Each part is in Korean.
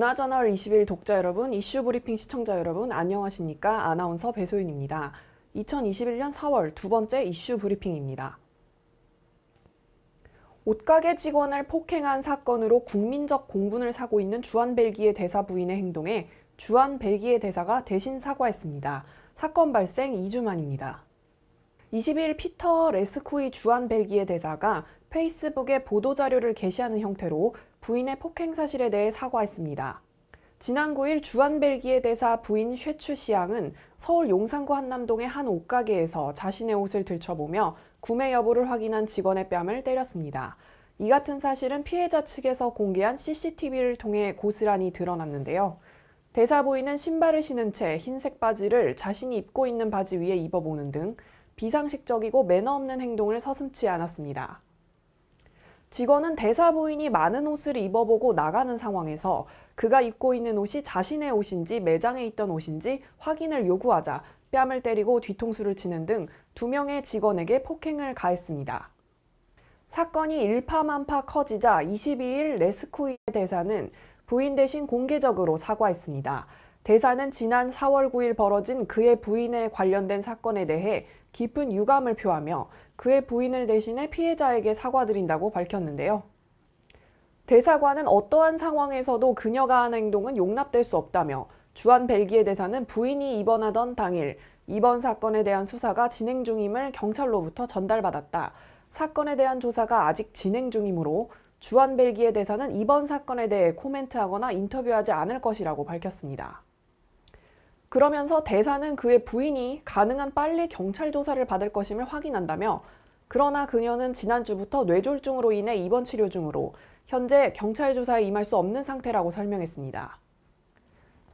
문화저널 20일 독자 여러분, 이슈 브리핑 시청자 여러분, 안녕하십니까? 아나운서 배소윤입니다. 2021년 4월 두 번째 이슈 브리핑입니다. 옷가게 직원을 폭행한 사건으로 국민적 공분을 사고 있는 주한 벨기에 대사 부인의 행동에 주한 벨기에 대사가 대신 사과했습니다. 사건 발생 2주 만입니다. 22일 피터 레스쿠이 주한 벨기에 대사가 페이스북에 보도자료를 게시하는 형태로 부인의 폭행 사실에 대해 사과했습니다. 지난 9일 주한 벨기에 대사 부인 쉐추 시양은 서울 용산구 한남동의 한 옷가게에서 자신의 옷을 들춰보며 구매 여부를 확인한 직원의 뺨을 때렸습니다. 이 같은 사실은 피해자 측에서 공개한 CCTV를 통해 고스란히 드러났는데요. 대사 부인은 신발을 신은 채 흰색 바지를 자신이 입고 있는 바지 위에 입어보는 등 비상식적이고 매너 없는 행동을 서슴지 않았습니다. 직원은 대사 부인이 많은 옷을 입어보고 나가는 상황에서 그가 입고 있는 옷이 자신의 옷인지 매장에 있던 옷인지 확인을 요구하자 뺨을 때리고 뒤통수를 치는 등 두 명의 직원에게 폭행을 가했습니다. 사건이 일파만파 커지자 22일 레스쿠이 대사는 부인 대신 공개적으로 사과했습니다. 대사는 지난 4월 9일 벌어진 그의 부인에 관련된 사건에 대해 깊은 유감을 표하며 그의 부인을 대신해 피해자에게 사과드린다고 밝혔는데요. 대사관은 어떠한 상황에서도 그녀가 한 행동은 용납될 수 없다며 주한 벨기에 대사는 부인이 입원하던 당일 이번 사건에 대한 수사가 진행 중임을 경찰로부터 전달받았다. 사건에 대한 조사가 아직 진행 중이므로 주한 벨기에 대사는 이번 사건에 대해 코멘트하거나 인터뷰하지 않을 것이라고 밝혔습니다. 그러면서 대사는 그의 부인이 가능한 빨리 경찰 조사를 받을 것임을 확인한다며 그러나 그녀는 지난주부터 뇌졸중으로 인해 입원 치료 중으로 현재 경찰 조사에 임할 수 없는 상태라고 설명했습니다.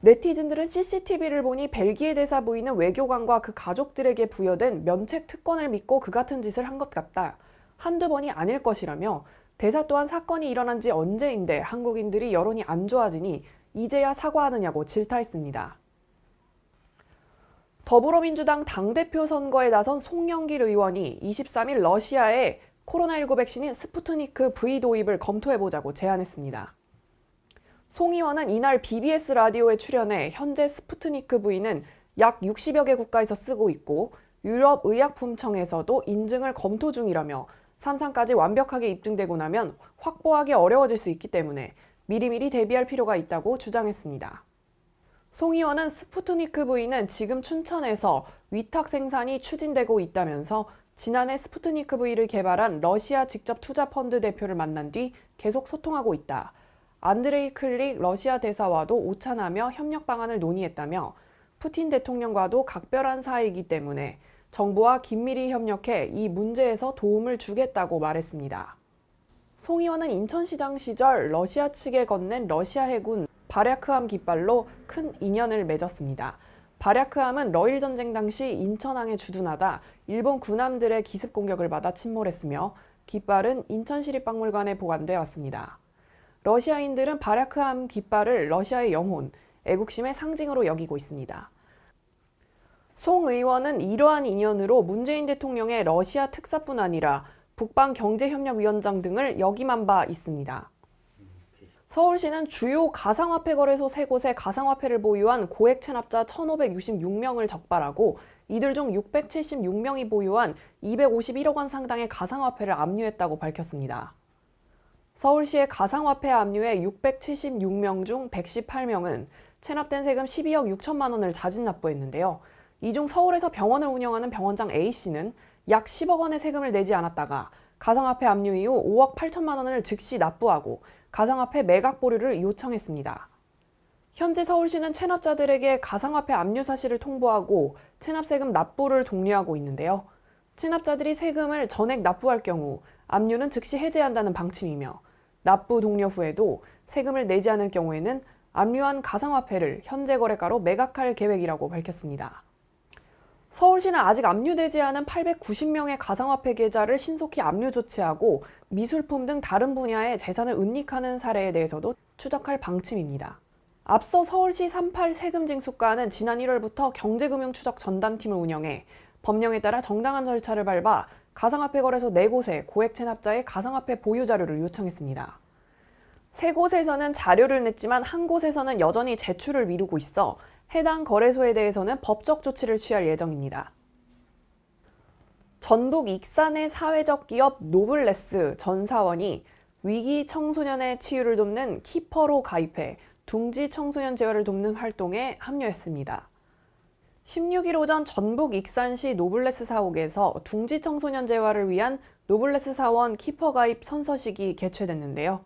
네티즌들은 CCTV를 보니 벨기에 대사 부인은 외교관과 그 가족들에게 부여된 면책 특권을 믿고 그 같은 짓을 한 것 같다. 한두 번이 아닐 것이라며 대사 또한 사건이 일어난 지 언제인데 한국인들이 여론이 안 좋아지니 이제야 사과하느냐고 질타했습니다. 더불어민주당 당대표 선거에 나선 송영길 의원이 23일 러시아에 코로나19 백신인 스푸트니크 V 도입을 검토해보자고 제안했습니다. 송 의원은 이날 BBS 라디오에 출연해 현재 스푸트니크 V는 약 60여 개 국가에서 쓰고 있고 유럽 의약품청에서도 인증을 검토 중이라며 3상까지 완벽하게 입증되고 나면 확보하기 어려워질 수 있기 때문에 미리미리 대비할 필요가 있다고 주장했습니다. 송 의원은 스푸트니크 V는 지금 춘천에서 위탁 생산이 추진되고 있다면서 지난해 스푸트니크 V를 개발한 러시아 직접 투자 펀드 대표를 만난 뒤 계속 소통하고 있다. 안드레이 클릭 러시아 대사와도 오찬하며 협력 방안을 논의했다며 푸틴 대통령과도 각별한 사이이기 때문에 정부와 긴밀히 협력해 이 문제에서 도움을 주겠다고 말했습니다. 송 의원은 인천시장 시절 러시아 측에 건넨 러시아 해군 바랴크함 깃발로 큰 인연을 맺었습니다. 바랴크함은 러일 전쟁 당시 인천항에 주둔하다 일본 군함들의 기습 공격을 받아 침몰했으며 깃발은 인천시립박물관에 보관돼 왔습니다. 러시아인들은 바랴크함 깃발을 러시아의 영혼, 애국심의 상징으로 여기고 있습니다. 송 의원은 이러한 인연으로 문재인 대통령의 러시아 특사뿐 아니라 북방 경제협력위원장 등을 역임한 바 있습니다. 서울시는 주요 가상화폐 거래소 세 곳에 가상화폐를 보유한 고액 체납자 1,566명을 적발하고 이들 중 676명이 보유한 251억 원 상당의 가상화폐를 압류했다고 밝혔습니다. 서울시의 가상화폐 압류의 676명 중 118명은 체납된 세금 12억 6천만 원을 자진 납부했는데요. 이 중 서울에서 병원을 운영하는 병원장 A씨는 약 10억 원의 세금을 내지 않았다가 가상화폐 압류 이후 5억 8천만 원을 즉시 납부하고 가상화폐 매각 보류를 요청했습니다. 현재 서울시는 체납자들에게 가상화폐 압류 사실을 통보하고 체납세금 납부를 독려하고 있는데요. 체납자들이 세금을 전액 납부할 경우 압류는 즉시 해제한다는 방침이며 납부 독려 후에도 세금을 내지 않을 경우에는 압류한 가상화폐를 현재 거래가로 매각할 계획이라고 밝혔습니다. 서울시는 아직 압류되지 않은 890명의 가상화폐 계좌를 신속히 압류 조치하고 미술품 등 다른 분야의 재산을 은닉하는 사례에 대해서도 추적할 방침입니다. 앞서 서울시 38 세금징수과는 지난 1월부터 경제금융추적 전담팀을 운영해 법령에 따라 정당한 절차를 밟아 가상화폐 거래소 4곳에 고액 체납자의 가상화폐 보유 자료를 요청했습니다. 세 곳에서는 자료를 냈지만 한 곳에서는 여전히 제출을 미루고 있어 해당 거래소에 대해서는 법적 조치를 취할 예정입니다. 전북 익산의 사회적 기업 노블레스 전 사원이 위기 청소년의 치유를 돕는 키퍼로 가입해 둥지 청소년 재활을 돕는 활동에 합류했습니다. 16일 오전 전북 익산시 노블레스 사옥에서 둥지 청소년 재활을 위한 노블레스 사원 키퍼 가입 선서식이 개최됐는데요.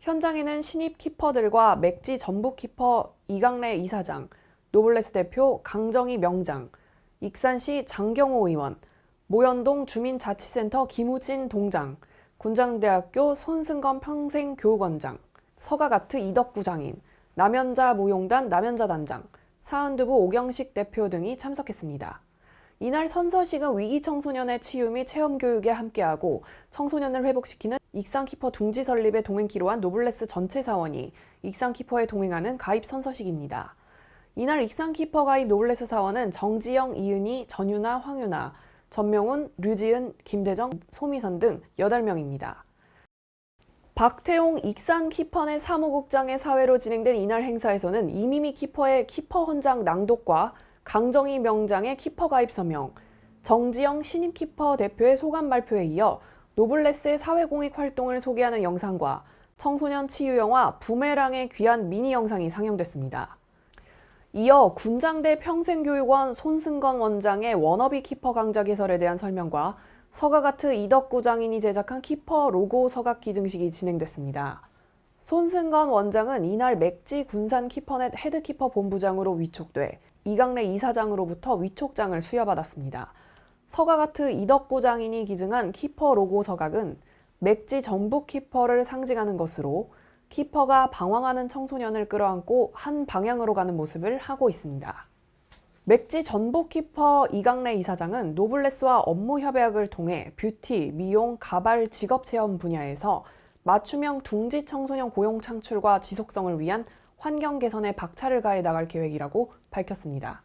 현장에는 신입 키퍼들과 맥지 전북 키퍼 이강래 이사장, 노블레스 대표 강정희 명장, 익산시 장경호 의원, 모현동 주민자치센터 김우진 동장, 군장대학교 손승건 평생교육원장, 서가가트 이덕구 장인, 남연자 무용단 남연자 단장, 사은두부 오경식 대표 등이 참석했습니다. 이날 선서식은 위기 청소년의 치유 및 체험 교육에 함께하고 청소년을 회복시키는 익산 키퍼 둥지 설립에 동행키로 한 노블레스 전체 사원이 익산 키퍼에 동행하는 가입 선서식입니다. 이날 익산 키퍼 가입 노블레스 사원은 정지영, 이은희, 전유나, 황유나, 전명훈, 류지은, 김대정, 소미선 등 8명입니다. 박태용 익산 키퍼네 사무국장의 사회로 진행된 이날 행사에서는 이미미 키퍼의 키퍼 헌장 낭독과 강정희 명장의 키퍼 가입 서명, 정지영 신임 키퍼 대표의 소감 발표에 이어 노블레스의 사회공익 활동을 소개하는 영상과 청소년 치유 영화 부메랑의 귀한 미니 영상이 상영됐습니다. 이어 군장대 평생교육원 손승건 원장의 워너비 키퍼 강좌 개설에 대한 설명과 서가가트 이덕구 장인이 제작한 키퍼 로고 서각 기증식이 진행됐습니다. 손승건 원장은 이날 맥지 군산 키퍼넷 헤드키퍼 본부장으로 위촉돼 이강래 이사장으로부터 위촉장을 수여받았습니다. 서가가트 이덕구 장인이 기증한 키퍼 로고 서각은 맥지 전북 키퍼를 상징하는 것으로 키퍼가 방황하는 청소년을 끌어안고 한 방향으로 가는 모습을 하고 있습니다. 맥지 전북 키퍼 이강래 이사장은 노블레스와 업무 협약을 통해 뷰티, 미용, 가발, 직업 체험 분야에서 맞춤형 둥지 청소년 고용 창출과 지속성을 위한 환경 개선에 박차를 가해 나갈 계획이라고 밝혔습니다.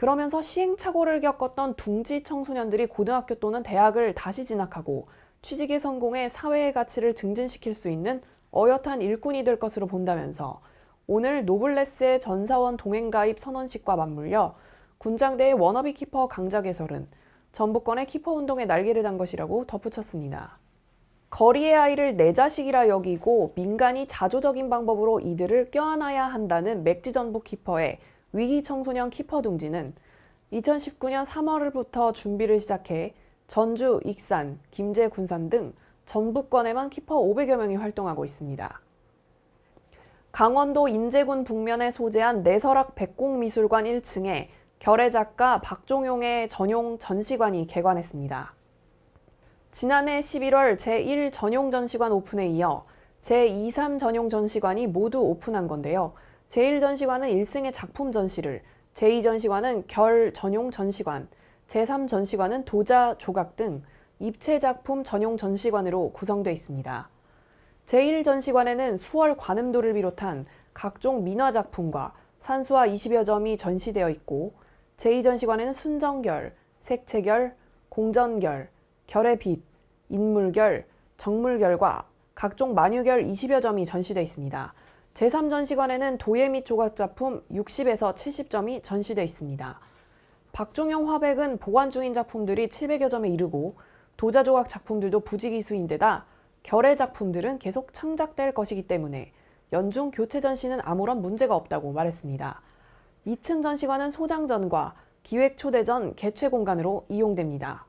그러면서 시행착오를 겪었던 둥지 청소년들이 고등학교 또는 대학을 다시 진학하고 취직에 성공해 사회의 가치를 증진시킬 수 있는 어엿한 일꾼이 될 것으로 본다면서 오늘 노블레스의 전사원 동행가입 선언식과 맞물려 군장대의 워너비 키퍼 강자 개설은 전북권의 키퍼 운동에 날개를 단 것이라고 덧붙였습니다. 거리의 아이를 내 자식이라 여기고 민간이 자조적인 방법으로 이들을 껴안아야 한다는 맥지 전북 키퍼의 위기 청소년 키퍼 둥지는 2019년 3월부터 준비를 시작해 전주, 익산, 김제, 군산 등 전북권에만 키퍼 500여 명이 활동하고 있습니다. 강원도 인제군 북면에 소재한 내설악 백곡미술관 1층에 결의 작가 박종용의 전용 전시관이 개관했습니다. 지난해 11월 제1 전용 전시관 오픈에 이어 제2, 3 전용 전시관이 모두 오픈한 건데요. 제1 전시관은 1승의 작품 전시를, 제2 전시관은 결 전용 전시관, 제3 전시관은 도자 조각 등 입체 작품 전용 전시관으로 구성되어 있습니다. 제1 전시관에는 수월 관음도를 비롯한 각종 민화 작품과 산수화 20여 점이 전시되어 있고 제2전시관에는 순정결, 색채결, 공전결, 결의 빛, 인물결, 정물결과 각종 만유결 20여 점이 전시되어 있습니다. 제3전시관에는 도예 및 조각 작품 60에서 70점이 전시되어 있습니다. 박종영 화백은 보관 중인 작품들이 700여 점에 이르고 도자 조각 작품들도 부지기수인데다 결의 작품들은 계속 창작될 것이기 때문에 연중 교체 전시는 아무런 문제가 없다고 말했습니다. 2층 전시관은 소장전과 기획 초대전 개최 공간으로 이용됩니다.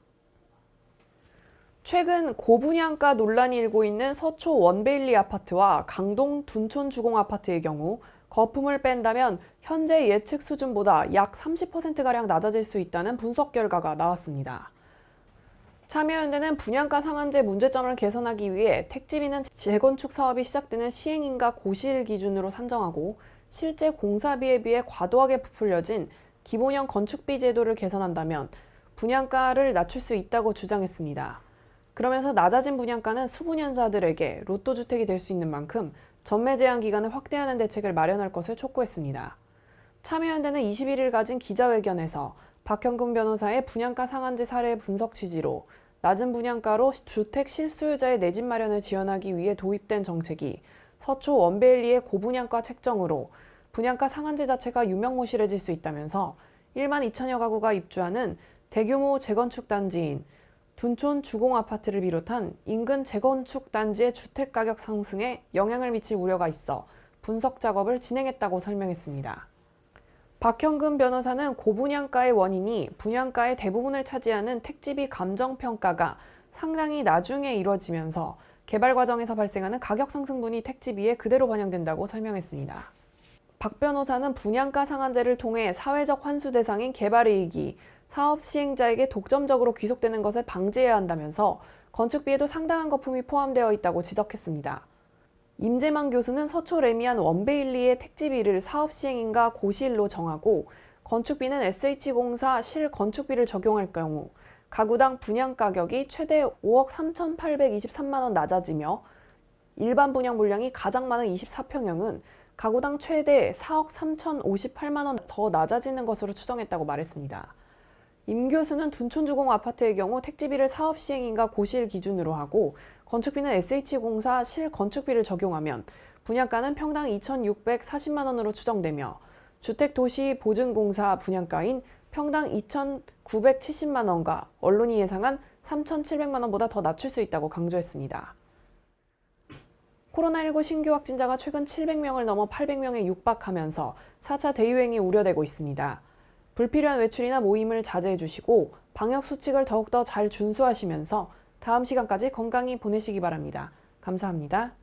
최근 고분양가 논란이 일고 있는 서초 원베일리 아파트와 강동 둔촌 주공 아파트의 경우 거품을 뺀다면 현재 예측 수준보다 약 30%가량 낮아질 수 있다는 분석 결과가 나왔습니다. 참여연대는 분양가 상한제 문제점을 개선하기 위해 택지비는 재건축 사업이 시작되는 시행인가 고시일 기준으로 산정하고 실제 공사비에 비해 과도하게 부풀려진 기본형 건축비 제도를 개선한다면 분양가를 낮출 수 있다고 주장했습니다. 그러면서 낮아진 분양가는 수분연자들에게 로또 주택이 될 수 있는 만큼 전매 제한 기간을 확대하는 대책을 마련할 것을 촉구했습니다. 참여연대는 21일 가진 기자회견에서 박형근 변호사의 분양가 상한제 사례 분석 취지로 낮은 분양가로 주택 실수요자의 내 집 마련을 지원하기 위해 도입된 정책이 서초 원베일리의 고분양가 책정으로 분양가 상한제 자체가 유명무실해질 수 있다면서 1만 2천여 가구가 입주하는 대규모 재건축 단지인 둔촌 주공 아파트를 비롯한 인근 재건축 단지의 주택 가격 상승에 영향을 미칠 우려가 있어 분석 작업을 진행했다고 설명했습니다. 박형근 변호사는 고분양가의 원인이 분양가의 대부분을 차지하는 택지비 감정 평가가 상당히 나중에 이뤄지면서 개발 과정에서 발생하는 가격 상승분이 택지비에 그대로 반영된다고 설명했습니다. 박 변호사는 분양가 상한제를 통해 사회적 환수 대상인 개발 이익이 사업 시행자에게 독점적으로 귀속되는 것을 방지해야 한다면서 건축비에도 상당한 거품이 포함되어 있다고 지적했습니다. 임재만 교수는 서초 레미안 원베일리의 택지비를 사업 시행인가 고시일로 정하고 건축비는 SH공사 실건축비를 적용할 경우 가구당 분양 가격이 최대 5억 3,823만 원 낮아지며 일반 분양 물량이 가장 많은 24평형은 가구당 최대 4억 3,058만 원 더 낮아지는 것으로 추정했다고 말했습니다. 임 교수는 둔촌주공 아파트의 경우 택지비를 사업 시행인가 고시일 기준으로 하고 건축비는 SH공사 실 건축비를 적용하면 분양가는 평당 2,640만 원으로 추정되며 주택도시보증공사 분양가인 평당 2,970만 원과 언론이 예상한 3,700만 원보다 더 낮출 수 있다고 강조했습니다. 코로나19 신규 확진자가 최근 700명을 넘어 800명에 육박하면서 4차 대유행이 우려되고 있습니다. 불필요한 외출이나 모임을 자제해 주시고 방역 수칙을 더욱더 잘 준수하시면서 다음 시간까지 건강히 보내시기 바랍니다. 감사합니다.